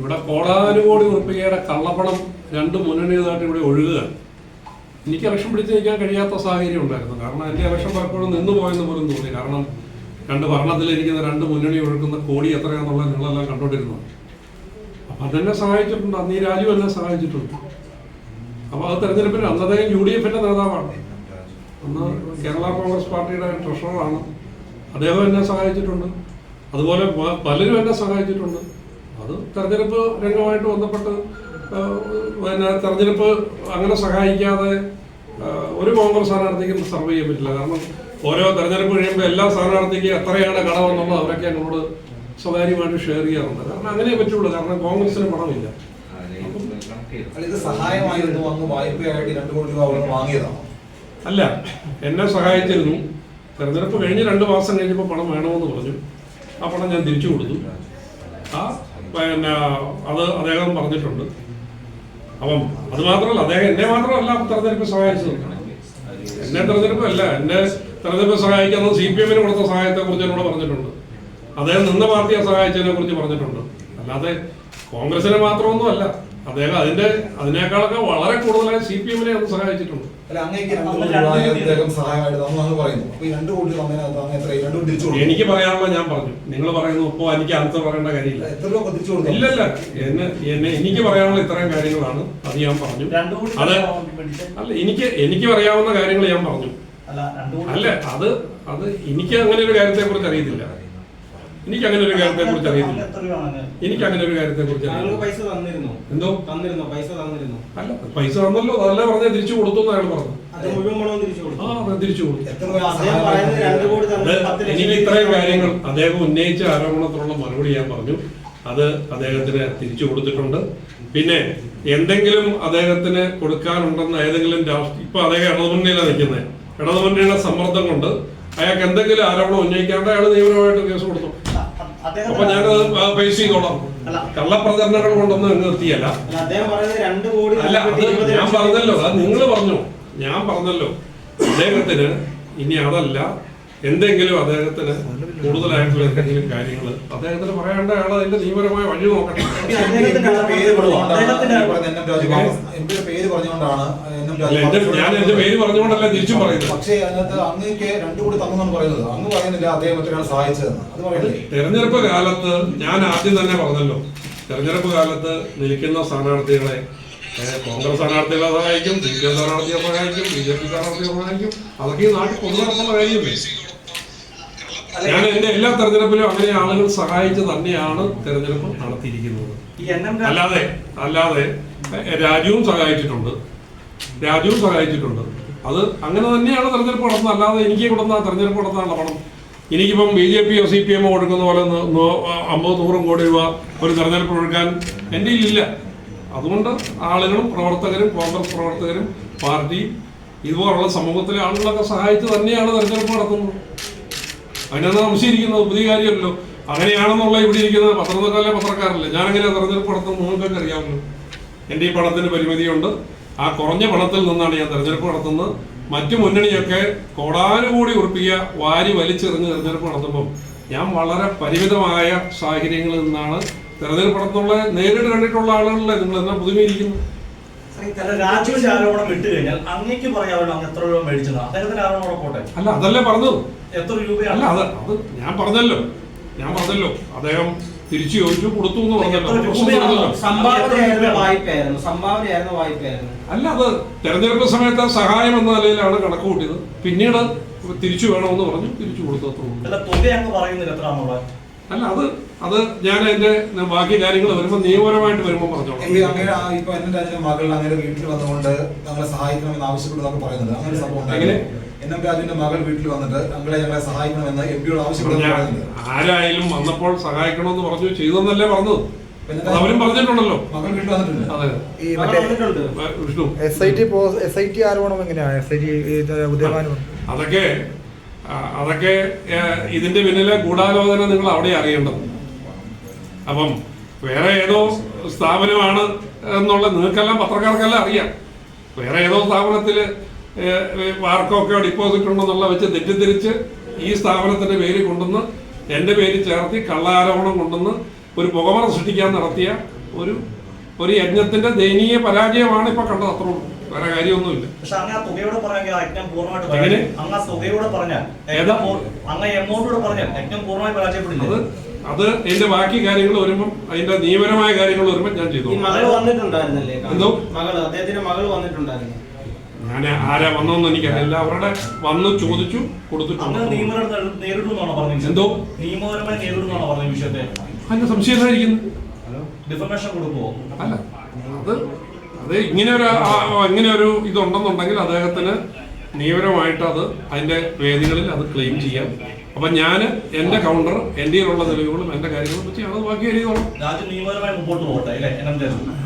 ഇവിടെ കോടാനുകോടി ഉറുപ്പികയുടെ കള്ളപ്പണം രണ്ട് മുന്നണിയതായിട്ട് ഇവിടെ ഒഴുകുകയാണ്. എനിക്ക് ഇലക്ഷൻ പിടിച്ച് നിൽക്കാൻ കഴിയാത്ത സാഹചര്യം ഉണ്ടായിരുന്നു. കാരണം എന്റെ ഇലക്ഷൻ പലപ്പോഴും നിന്ന് പോയെന്ന് പോലും തോന്നി. കാരണം രണ്ട് ഭരണത്തിലിരിക്കുന്ന രണ്ട് മുന്നണി ഒഴുക്കുന്ന കോടി എത്രയാണെന്നുള്ളത് നിങ്ങളെല്ലാം കണ്ടോണ്ടിരുന്നു. അപ്പം അതെന്നെ സഹായിച്ചിട്ടുണ്ട്. അന്ന് ഈ രാജു എന്നെ സഹായിച്ചിട്ടുണ്ട്. അപ്പോൾ അത് തെരഞ്ഞെടുപ്പിൽ അന്നത്തെ യു ഡി എഫിന്റെ നേതാവാണ്. അന്ന് കേരള കോൺഗ്രസ് പാർട്ടിയുടെ ട്രഷററാണ്. അദ്ദേഹം എന്നെ സഹായിച്ചിട്ടുണ്ട്. അതുപോലെ പലരും എന്നെ സഹായിച്ചിട്ടുണ്ട്. അത് തെരഞ്ഞെടുപ്പ് രംഗമായിട്ട് ബന്ധപ്പെട്ട് പിന്നെ തെരഞ്ഞെടുപ്പ് അങ്ങനെ സഹായിക്കാതെ ഒരു കോൺഗ്രസ് സ്ഥാനാർത്ഥിക്കും സർവ് ചെയ്യാൻ പറ്റില്ല. കാരണം ഓരോ തെരഞ്ഞെടുപ്പ് കഴിയുമ്പോൾ എല്ലാ സ്ഥാനാർത്ഥിക്കും എത്രയാണ് കടമെന്നുള്ളത് അവരൊക്കെ എന്നോട് സ്വകാര്യമായിട്ട് ഷെയർ ചെയ്യാറുണ്ട്. കാരണം അങ്ങനെ പറ്റുള്ളൂ. കാരണം കോൺഗ്രസിന് പണമില്ല. അല്ല ഇത് സഹായമായിരുന്നു അങ്ങ് വായ്പയായിട്ട് രണ്ടു കോടി രൂപ അല്ല എന്നെ സഹായിച്ചിരുന്നു. തെരഞ്ഞെടുപ്പ് കഴിഞ്ഞ് രണ്ട് മാസം കഴിഞ്ഞപ്പോൾ പണം വേണമെന്ന് പറഞ്ഞു. ആ പണം ഞാൻ തിരിച്ചു കൊടുത്തു. ആ പിന്നെ അത് അദ്ദേഹം പറഞ്ഞിട്ടുണ്ട്. അപ്പം അത് മാത്രമല്ല അദ്ദേഹം എന്നെ മാത്രമല്ല തെരഞ്ഞെടുപ്പ് സഹായിച്ചത്. എന്നെ തെരഞ്ഞെടുപ്പ് അല്ല എന്നെ തെരഞ്ഞെടുപ്പ് സഹായിക്കുന്നത് സി പി എമ്മിന് കൊടുത്ത സഹായത്തെ കുറിച്ച് എന്നോട് പറഞ്ഞിട്ടുണ്ട്. അദ്ദേഹം നിന്ന പാർട്ടിയെ സഹായിച്ചതിനെ കുറിച്ച് പറഞ്ഞിട്ടുണ്ട്. അല്ലാതെ കോൺഗ്രസിനെ മാത്രമൊന്നും അല്ല അദ്ദേഹം അതിന്റെ അതിനേക്കാളൊക്കെ വളരെ കൂടുതലായി സി പി എമ്മിനെ അത് സഹായിച്ചിട്ടുണ്ട്. എനിക്ക് പറയാനുള്ള ഞാൻ പറഞ്ഞു. നിങ്ങൾ പറയുന്നു ഇപ്പോ എനിക്ക് ആൻസർ പറയേണ്ട കാര്യമില്ല. ഇല്ലല്ല എന്നെ എന്നെ എനിക്ക് പറയാനുള്ള ഇത്രയും കാര്യങ്ങളാണ്. അത് ഞാൻ പറഞ്ഞു. അതെ അല്ല എനിക്ക് എനിക്ക് പറയാവുന്ന കാര്യങ്ങൾ ഞാൻ പറഞ്ഞു. അല്ല രണ്ടു കോടി അല്ല അത് അത് എനിക്ക് അങ്ങനെ ഒരു കാര്യത്തെ കുറിച്ച് അറിയത്തില്ല. എനിക്ക് അങ്ങനെ ഒരു കാര്യത്തെ കുറിച്ച് അറിയത്തില്ല. എത്ര എനിക്ക് അങ്ങനെ ഒരു കാര്യത്തെ കുറിച്ച് പൈസ തന്നിരുന്നു? എന്തോ? തന്നിരുന്നു? പൈസ തന്നിരുന്നു? അല്ല പൈസ തന്നല്ലോ. അതല്ല പറഞ്ഞ തിരിച്ചു കൊടുത്തു അയാൾ പറഞ്ഞു അത് മുഴുവൻ പണവും തിരിച്ചു കൊടുത്തു. എനിക്ക് ഇത്രയും കാര്യങ്ങൾ അദ്ദേഹം ഉന്നയിച്ച ആരോപണത്തിനുള്ള മറുപടി ഞാൻ പറഞ്ഞു. അത് അദ്ദേഹത്തിന് തിരിച്ചു കൊടുത്തിട്ടുണ്ട്. പിന്നെ എന്തെങ്കിലും അദ്ദേഹത്തിന് കൊടുക്കാനുണ്ടെന്ന് ഏതെങ്കിലും രാഷ്ട്രീയ ഇപ്പൊ അദ്ദേഹം ഇടതുമുന്നണിയിലാണ് നിൽക്കുന്നത്. ഇടതുമുന്നണിയുടെ സമ്മർദ്ദം കൊണ്ട് അയാൾക്ക് എന്തെങ്കിലും ആരോപണം ഉന്നയിക്കാണ്ട് അയാൾ നിയമപരമായിട്ട് കേസ് കൊടുത്തു. അപ്പൊ ഞാനത് ഫേസ് ചെയ്തോളാം. കള്ളപ്രചരണങ്ങൾ കൊണ്ടൊന്നും അങ്ങ് നിർത്തിയല്ല അല്ല, അത് ഞാൻ പറഞ്ഞല്ലോ അത് നിങ്ങൾ പറഞ്ഞു. ഞാൻ പറഞ്ഞല്ലോ. അദ്ദേഹത്തിന് ഇനി അതല്ല എന്തെങ്കിലും അദ്ദേഹത്തിന് കൂടുതലായിട്ടുള്ള എന്തെങ്കിലും കാര്യങ്ങൾ. അദ്ദേഹത്തിന് പറയേണ്ട ആൾ അതിന്റെ നിയമപരമായ വഴി പേര് പറഞ്ഞുകൊണ്ടാണ് ഞാൻ എന്റെ പേര് പറഞ്ഞുകൊണ്ടല്ല തിരിച്ചും പറയുന്നത്. പക്ഷേ അതിനകത്ത് അങ്ങേക്ക് രണ്ടു കൂടി തന്നെന്നാണ് പറയുന്നത്. അങ്ങ് പറയുന്നില്ല അദ്ദേഹം മറ്റൊരാൾ സഹായിച്ചതെന്ന്. അത് പറയുന്നില്ല തെരഞ്ഞെടുപ്പ് കാലത്ത് ഞാൻ ആദ്യം തന്നെ പറഞ്ഞല്ലോ തെരഞ്ഞെടുപ്പ് കാലത്ത് നിൽക്കുന്ന സ്ഥാനാർത്ഥികളെ കോൺഗ്രസ് സ്ഥാനാർത്ഥികളെ സഹായിക്കും സി പി എം സ്ഥാനാർത്ഥികളെ സഹായിക്കും ബി ജെ പി സ്ഥാനാർത്ഥികളെ സഹായിക്കും. അതൊക്കെ ഈ നാട്ടിൽ കൊണ്ടുനടക്കുന്ന നടക്കുന്ന കാര്യമല്ലേ? ഞാൻ എന്റെ എല്ലാ തെരഞ്ഞെടുപ്പിലും അങ്ങനെ ആളുകൾ സഹായിച്ച് തന്നെയാണ് തെരഞ്ഞെടുപ്പ് നടത്തിയിരിക്കുന്നത്. അല്ലാതെ അല്ലാതെ രാജുവും സഹായിച്ചിട്ടുണ്ട്. രാജ്യവും സഹായിച്ചിട്ടുണ്ട്. അത് അങ്ങനെ തന്നെയാണ് തെരഞ്ഞെടുപ്പ് നടത്തുന്നത് അല്ലാതെ എനിക്ക് കൊടുന്ന തെരഞ്ഞെടുപ്പ് നടത്താനുള്ള പണം എനിക്കിപ്പം ബി ജെ പിയോ സി പി എമ്മോ കൊടുക്കുന്ന പോലെ അമ്പത് നൂറും കോടി രൂപ ഒരു തെരഞ്ഞെടുപ്പ് കൊടുക്കാൻ എന്റെ ഇല്ല. അതുകൊണ്ട് ആളുകളും പ്രവർത്തകരും കോൺഗ്രസ് പ്രവർത്തകരും പാർട്ടി ഇതുപോലുള്ള സമൂഹത്തിലെ ആളുകളൊക്കെ സഹായിച്ച് തന്നെയാണ് തെരഞ്ഞെടുപ്പ് നടത്തുന്നത്. അതിനൊന്നും സംശയിക്കുന്നത് പുതിയ കാര്യമല്ലോ. അങ്ങനെയാണെന്നുള്ള ഇവിടെ ഇരിക്കുന്നത് പത്രക്കാരല്ലേ പത്രക്കാരല്ലേ? ഞാൻ തെരഞ്ഞെടുപ്പ് നടത്തുന്നത്? നിങ്ങൾക്കൊക്കെ അറിയാമല്ലോ. എന്റെ ഈ പണത്തിന് പരിമിതിയുണ്ട്. ആ കുറഞ്ഞ പണത്തിൽ നിന്നാണ് ഞാൻ തെരഞ്ഞെടുപ്പ് നടത്തുന്നത്. മറ്റു മുന്നണിയൊക്കെ കോടാനുകൂടി ഉറപ്പിക്കുക വാരി വലിച്ചെറിഞ്ഞ് തെരഞ്ഞെടുപ്പ് നടത്തുമ്പോൾ ഞാൻ വളരെ പരിമിതമായ സാഹചര്യങ്ങളിൽ നിന്നാണ് തെരഞ്ഞെടുപ്പ് നടത്തുന്നത് നേരിട്ട് കണ്ടിട്ടുള്ള ആളുകളല്ലേ നിങ്ങൾ എന്നാ പുതുമയിരിക്കുന്നു അല്ല, അതല്ലേ അങ്ങ് എത്ര രൂപ അല്ല അത് ഞാൻ പറഞ്ഞല്ലോ. ഞാൻ പറഞ്ഞല്ലോ. അദ്ദേഹം തിരിച്ചു ചോദിച്ചു കൊടുത്തു എന്ന് പറഞ്ഞല്ലോ. സംഭാവനയായിരുന്നു വായ്പയായിരുന്നു. സംഭാവനയായിരുന്നു വായ്പയായിരുന്നു. അല്ല അത് തെരഞ്ഞെടുപ്പ് സമയത്ത് സഹായം എന്ന നിലയിലാണ് കണക്ക് കൂട്ടിയത്. പിന്നീട് തിരിച്ചു വേണമെന്ന് പറഞ്ഞു തിരിച്ചു കൊടുത്തു അത്ര അല്ല അത് അത് ഞാൻ എന്റെ ബാക്കി കാര്യങ്ങൾ വരുമ്പോൾ നിയമപരമായിട്ട് വരുമ്പോൾ പറഞ്ഞോളാം. ഇപ്പൊ മകൾ അങ്ങനെ വീട്ടിൽ വന്നുകൊണ്ട് ഞങ്ങളെ സഹായിക്കണമെന്ന് ആവശ്യപ്പെട്ടു പറയുന്നത്. അങ്ങനെ സംഭവം എൻ എം രാജുവിന്റെ മകൾ വീട്ടിൽ വന്നിട്ട് ഞങ്ങളെ ഞങ്ങളെ സഹായിക്കണമെന്ന് എം പിയോട് അപ്പോൾ ആവശ്യപ്പെടുന്നു ഞാൻ ആരായാലും വന്നപ്പോൾ സഹായിക്കണമെന്ന് പറഞ്ഞു ചെയ്തെന്നല്ലേ പറഞ്ഞത് അത് അവരും പറഞ്ഞിട്ടുണ്ടല്ലോ. മകൾ വീട്ടിൽ വന്നിട്ടുണ്ട്. അതെ. ഈ മകൾ മറ്റേ വന്നിട്ടുണ്ട്. Vishnu. S I T S I T ആരോപണം എങ്ങനെയാണ് എസ് ഐ ടി ഉദയഭാനു അതൊക്കെ അതൊക്കെ ഇതിന്റെ പിന്നിലെ ഗൂഢാലോചന നിങ്ങൾ അവിടെ അറിയേണ്ടത്. അപ്പം വേറെ ഏതോ സ്ഥാപനമാണ് എന്നുള്ള നിങ്ങൾക്കെല്ലാം പത്രക്കാർക്കെല്ലാം അറിയാം. വേറെ ഏതോ സ്ഥാപനത്തിൽ വാർക്കൊക്കെ ഡിപ്പോസിറ്റ് ഉണ്ടെന്നുള്ള വെച്ച് തെറ്റിദ്ധരിച്ച് ഈ സ്ഥാപനത്തിന്റെ പേര് കൊണ്ടുവന്ന് എന്റെ പേര് ചേർത്തി കള്ളാരോപണം കൊണ്ടുവന്ന് ഒരു പുകമറ സൃഷ്ടിക്കാൻ നടത്തിയ ഒരു ഒരു യജ്ഞത്തിന്റെ ദയനീയ പരാജയമാണ് ഇപ്പൊ കണ്ടത്. അത്രേ ഉള്ളൂ. വേറെ കാര്യമൊന്നുമില്ല. പക്ഷെ അങ്ങ് ആ തുകയോടെ പറഞ്ഞെങ്കിൽ ആ യജ്ഞം പൂർണമായിട്ട്? അങ്ങ് ആ തുകയോടെ പറഞ്ഞാൽ അങ്ങ് എമൗണ്ടോടെ പറഞ്ഞാൽ യജ്ഞം പൂർണമായി അത് പരാജയപ്പെടില്ല? അത് അതിന്റെ ബാക്കി കാര്യങ്ങൾ വരുമ്പം അതിന്റെ നിയമപരമായ കാര്യങ്ങൾ വരുമ്പോൾ ഞാൻ ചെയ്തു ഈ മകൾ വന്നിട്ടുണ്ടായിരുന്നല്ലേ? എന്തോ? മകൾ അദ്ദേഹത്തിന്റെ മകൾ വന്നിട്ടുണ്ടായിരുന്നു. ഞാൻ ആരാ വന്നോന്ന് എനിക്കറിയില്ല. അവരുടെ വന്ന് ചോദിച്ചു കൊടുത്തിട്ടുണ്ട്. എന്തോ? നിയമപരമായി നേരിടുന്നാണോ പറഞ്ഞ വിഷയത്തെ? അതിന്റെ സംശയം എന്തായിരിക്കുന്നു? ഡിഫർമേഷൻ കൊടുക്കുമോ അല്ല അത് അത് ഇങ്ങനെ ഒരു ഇങ്ങനെ ഒരു ഇതുണ്ടെന്നുണ്ടെങ്കിൽ അദ്ദേഹത്തിന് നിയമപരമായിട്ട് അത് അതിന്റെ വേദികളിൽ അത് ക്ലെയിം ചെയ്യാം. അപ്പൊ ഞാൻ എന്റെ കൗണ്ടർ എന്റെ കയ്യിലുള്ള തെളിവുകളും എന്റെ കാര്യങ്ങളും വെച്ച് അത് ബാക്കി എഴുതിയോളാം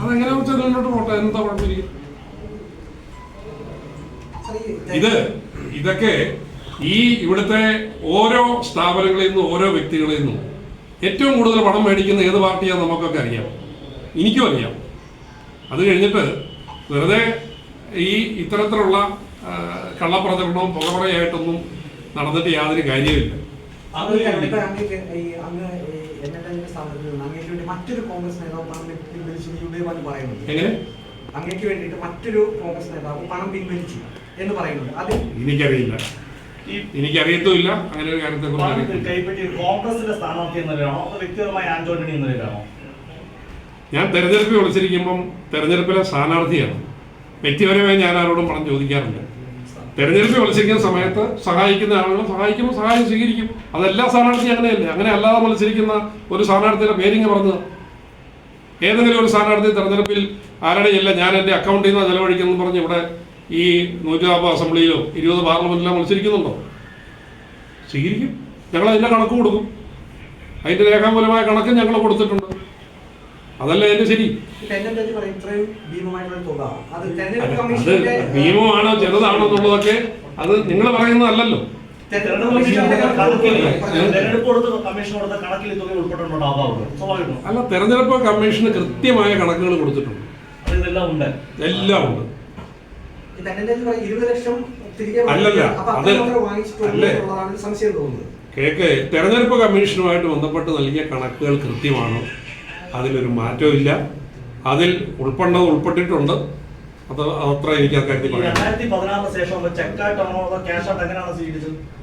അതെങ്ങനെ വെച്ചാൽ മുന്നോട്ട് പോട്ടെ എന്താ കുഴപ്പമിരിക്കും ഇത് ഇതൊക്കെ ഈ ഇവിടുത്തെ ഓരോ സ്ഥാപനങ്ങളിൽ നിന്നും ഓരോ വ്യക്തികളിൽ നിന്നും ഏറ്റവും കൂടുതൽ പണം മേടിക്കുന്ന ഏത് പാർട്ടിയാണ് നമുക്കൊക്കെ അറിയാം. എനിക്കും അറിയാം. അത് കഴിഞ്ഞിട്ട് വെറുതെ ഈ ഇത്തരത്തിലുള്ള കള്ളപ്രചരണവും പുകമറയായിട്ടൊന്നും നടന്നിട്ട് യാതൊരു കാര്യമില്ല മറ്റൊരു കോൺഗ്രസ് നേതാവ് പണം പിൻവലിച്ചു എങ്ങനെ? അങ്ങേക്ക് വേണ്ടിയിട്ട് മറ്റൊരു കോൺഗ്രസ് നേതാവ് പണം പിൻവലിച്ചു എന്ന് പറയുന്നത് അത് എനിക്കറിയില്ല. എനിക്കറിയത്തുമില്ല. അങ്ങനെ ഒരു കാര്യത്തെ കുറിച്ച് കോൺഗ്രസിന്റെ സ്ഥാനാർത്ഥി എന്ന നിലയിലാണോ അതോ വ്യക്തിപരമായി ആന്റോണി എന്ന നിലയിലാണോ ഞാൻ തെരഞ്ഞെടുപ്പിൽ വിളിച്ചിരിക്കുമ്പം തെരഞ്ഞെടുപ്പിലെ സ്ഥാനാർത്ഥിയാണ്. വ്യക്തിപരമായി ഞാൻ ആരോടും പണം ചോദിക്കാറുണ്ട് തെരഞ്ഞെടുപ്പിൽ വിളിച്ചിരിക്കുന്ന സമയത്ത് സഹായിക്കുന്ന ആളുകൾ സഹായിക്കുമ്പോൾ സഹായം സ്വീകരിക്കും. അതെല്ലാ സ്ഥാനാർത്ഥി അങ്ങനെയല്ലേ? അങ്ങനെ അല്ലാതെ മത്സരിക്കുന്ന ഒരു സ്ഥാനാർത്ഥിയുടെ പേരിങ്ങ് പറഞ്ഞത് ഏതെങ്കിലും ഒരു സ്ഥാനാർത്ഥി തെരഞ്ഞെടുപ്പിൽ ആരുടെയല്ല ഞാൻ എന്റെ അക്കൗണ്ടിൽ നിന്ന് ചെലവഴിക്കുന്നു പറഞ്ഞ് ഇവിടെ ഈ നൂറ്റി നാൽപ്പത് അസംബ്ലിയിലോ ഇരുപത് പാർലമെന്റിലോ മത്സരിക്കുന്നുണ്ടോ? സ്വീകരിക്കും. ഞങ്ങൾ അതിന്റെ കണക്ക് കൊടുക്കും. അതിന്റെ രേഖാമൂലമായ കണക്ക് ഞങ്ങൾ കൊടുത്തിട്ടുണ്ട്. അതല്ല അതിന്റെ ശരി? അത് ഭീമമാണോ ചെറുതാണോ എന്നുള്ളതൊക്കെ അത് നിങ്ങൾ പറയുന്നതല്ലല്ലോ. അല്ല തെരഞ്ഞെടുപ്പ് കമ്മീഷന് കൃത്യമായ കണക്കുകൾ കൊടുത്തിട്ടുണ്ട്. എല്ലാം ഉണ്ട്. ഇരുപത് ലക്ഷം തിരികെ സംശയം തോന്നുന്നത്. കേക്ക് തെരഞ്ഞെടുപ്പ് കമ്മീഷനുമായിട്ട് ബന്ധപ്പെട്ട് നൽകിയ കണക്കുകൾ കൃത്യമാണ്. അതിലൊരു മാറ്റവും ഇല്ല. അതിൽ ഉൾപ്പെടുന്നത് ഉൾപ്പെട്ടിട്ടുണ്ട്. അത് അത്ര എനിക്ക് അക്കാര്യത്തിൽ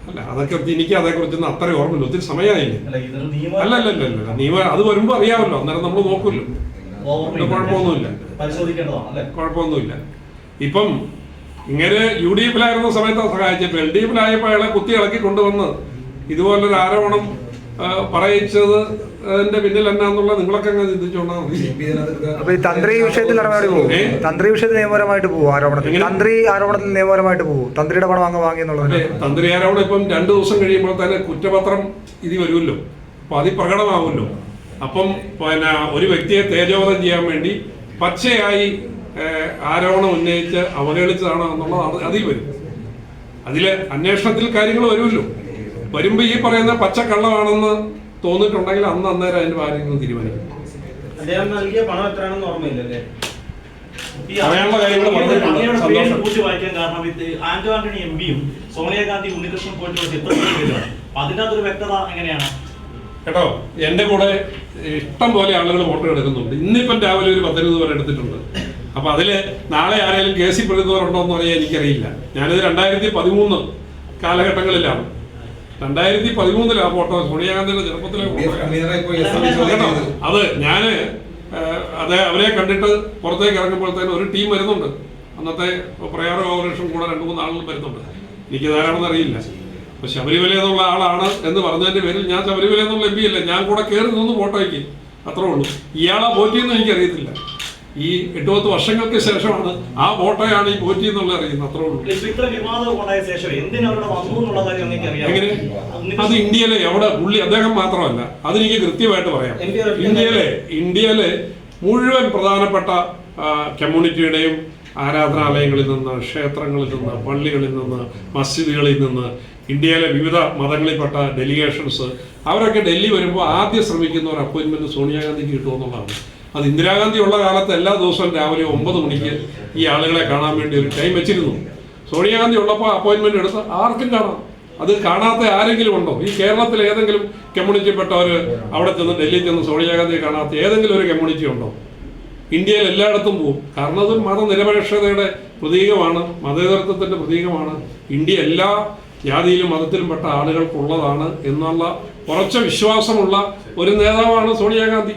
അല്ല അതൊക്കെ എനിക്ക് അതേക്കുറിച്ചൊന്നും അത്ര ഓർമ്മയില്ല. ഒത്തിരി സമയമായില്ലേ? അല്ല അല്ല അല്ല അല്ല നിയമം അത് വരുമ്പോൾ അറിയാമല്ലോ. അന്നേരം നമ്മൾ നോക്കുമല്ലോ ഓവർമീറ്റ് കുഴപ്പമൊന്നുമില്ല. കുഴപ്പമൊന്നുമില്ല. ഇപ്പം ഇങ്ങനെ യു ഡി എഫിലായിരുന്ന സമയത്ത് സഹായിച്ചപ്പോൾ എൽ ഡി എഫിലായപ്പോൾ അയാളെ കുത്തി ഇളക്കി കൊണ്ടുവന്ന് ഇതുപോലൊരു ആരോപണം പറയിച്ചത് അതിന്റെ പിന്നിൽ എന്നാന്നുള്ള നിങ്ങളൊക്കെ അങ്ങ് ചിന്തിച്ചോണ്ടാ മതി. ബി ജെ പി ഇതിനകത്ത് അപ്പൊ തന്ത്രി വിഷയത്തിൽ നടപടി പോകും തന്ത്രി വിഷയത്തിൽ നിയമപരമായിട്ട് പോകും ആരോപണത്തിൽ? തന്ത്രി ആരോപണത്തിൽ നിയമപരമായിട്ട് പോകും തന്ത്രിയുടെ പണം അങ്ങ് വാങ്ങി എന്നുള്ളത് തന്ത്രി ആരോപണം ഇപ്പം രണ്ടു ദിവസം കഴിയുമ്പോൾ തന്നെ കുറ്റപത്രം ഇത് വരുമല്ലോ. അപ്പൊ അതി പ്രകടമാവുമല്ലോ. അപ്പം പിന്നെ ഒരു വ്യക്തിയെ തേജോവധം ചെയ്യാൻ വേണ്ടി പച്ചയായി ആരോപണം ഉന്നയിച്ച് അവഹേളിച്ചതാണോ എന്നുള്ളത് അത് അതിൽ വരും. അതിൽ അന്വേഷണത്തിൽ കാര്യങ്ങൾ വരുമല്ലോ. വരുമ്പോ ഈ പറയുന്ന പച്ചക്കള്ളമാണെന്ന് തോന്നിയിട്ടുണ്ടെങ്കിൽ അന്ന് അന്നേരം അതിന്റെ കാര്യങ്ങൾ തീരുമാനിക്കും. അദ്ദേഹം നൽകിയ പണം എത്രയാണെന്ന് ഓർമ്മയില്ലല്ലേ? ഈ അറിയാനുള്ള കാര്യങ്ങൾ പറഞ്ഞിട്ടുണ്ട്. പേര് ആന്റോ ആന്റണി എം പിയും സോണിയാഗാന്ധി ഉണ്ണികൃഷ്ണൻ വ്യക്തത എങ്ങനെയാണ്? കേട്ടോ എന്റെ കൂടെ ഇഷ്ടം പോലെ ആളുകൾ ഫോട്ടോ എടുക്കുന്നുണ്ട്. ഇന്നിപ്പം രാവിലെ ഒരു പത്തിരുപത് പേർ എടുത്തിട്ടുണ്ട്. അപ്പൊ അതിൽ നാളെ ആരെങ്കിലും കേസിൽ പെടുന്നവരുണ്ടോ എന്ന് പറയാൻ എനിക്കറിയില്ല. ഞാനിത് രണ്ടായിരത്തി പതിമൂന്ന് കാലഘട്ടങ്ങളിലാണ്. രണ്ടായിരത്തി പതിമൂന്നിലാ ഫോട്ടോ സോണിയാഗാന്ധിയുടെ ചെറുപ്പത്തിലെ അത് ഞാൻ ഏഹ്, അത് അവരെ കണ്ടിട്ട് പുറത്തേക്ക് ഇറങ്ങുമ്പോഴത്തേനും ഒരു ടീം വരുന്നുണ്ട്. അന്നത്തെ പ്രയാർ കോർപ്പറേഷൻ കൂടെ രണ്ട് മൂന്ന് ആളുകൾ വരുന്നുണ്ട്. എനിക്ക് ധാരാളം അറിയില്ല. അപ്പൊ ശബരിമല എന്നുള്ള ആളാണ് എന്ന് പറഞ്ഞതിന്റെ പേരിൽ ഞാൻ ശബരിമല എന്നുള്ള എം പി അല്ല. ഞാൻ കൂടെ കയറി നിന്ന് ഫോട്ടോയ്ക്ക്. അത്രേ ഉള്ളൂ. ഇയാളെ പോറ്റിയെന്ന് എനിക്കറിയത്തില്ല. ഈ എട്ടുപത്ത് വർഷങ്ങൾക്ക് ശേഷമാണ് ആ ഫോട്ടോയാണ് ഈ പോറ്റി എന്നുള്ളത് അറിയുന്നത്. അത്രേ ഉള്ളൂ. എന്നുള്ള എങ്ങനെ? അത് ഇന്ത്യയിലെ എവിടെ പുള്ളി അദ്ദേഹം മാത്രമല്ല അതെനിക്ക് കൃത്യമായിട്ട് പറയാം. ഇന്ത്യയിലെ ഇന്ത്യയിലെ മുഴുവൻ പ്രധാനപ്പെട്ട കമ്മ്യൂണിറ്റിയുടെയും ആരാധനാലയങ്ങളിൽ നിന്ന് ക്ഷേത്രങ്ങളിൽ നിന്ന് പള്ളികളിൽ നിന്ന് മസ്ജിദുകളിൽ നിന്ന് ഇന്ത്യയിലെ വിവിധ മതങ്ങളിൽപ്പെട്ട ഡെലിഗേഷൻസ് അവരൊക്കെ ഡൽഹി വരുമ്പോൾ ആദ്യം ശ്രമിക്കുന്ന ഒരു അപ്പോയിന്റ്മെന്റ് സോണിയാഗാന്ധിക്ക് കിട്ടുമെന്നുള്ളതാണ് അത് ഇന്ദിരാഗാന്ധി ഉള്ള കാലത്ത് എല്ലാ ദിവസവും രാവിലെ ഒമ്പത് മണിക്ക് ഈ ആളുകളെ കാണാൻ വേണ്ടി ഒരു ടൈം വെച്ചിരുന്നു. സോണിയാഗാന്ധി ഉള്ളപ്പോൾ അപ്പോയിന്റ്മെന്റ് എടുത്ത് ആർക്കും കാണാം. അത് കാണാത്ത ആരെങ്കിലും ഉണ്ടോ? ഈ കേരളത്തിൽ ഏതെങ്കിലും കമ്മ്യൂണിറ്റിപ്പെട്ടവർ അവിടെ ചെന്ന് ഡൽഹിയിൽ ചെന്ന് സോണിയാഗാന്ധിയെ കാണാത്ത ഏതെങ്കിലും ഒരു കമ്മ്യൂണിറ്റി ഉണ്ടോ? ഇന്ത്യയിൽ എല്ലായിടത്തും പോകും കാരണം അത് മതനിരപേക്ഷതയുടെ പ്രതീകമാണ് മതേതരത്വത്തിന്റെ പ്രതീകമാണ്. ഇന്ത്യ എല്ലാ ജാതിയിലും മതത്തിലും പെട്ട ആളുകൾക്കുള്ളതാണ് എന്നുള്ള ഉറച്ച വിശ്വാസമുള്ള ഒരു നേതാവാണ് സോണിയാഗാന്ധി.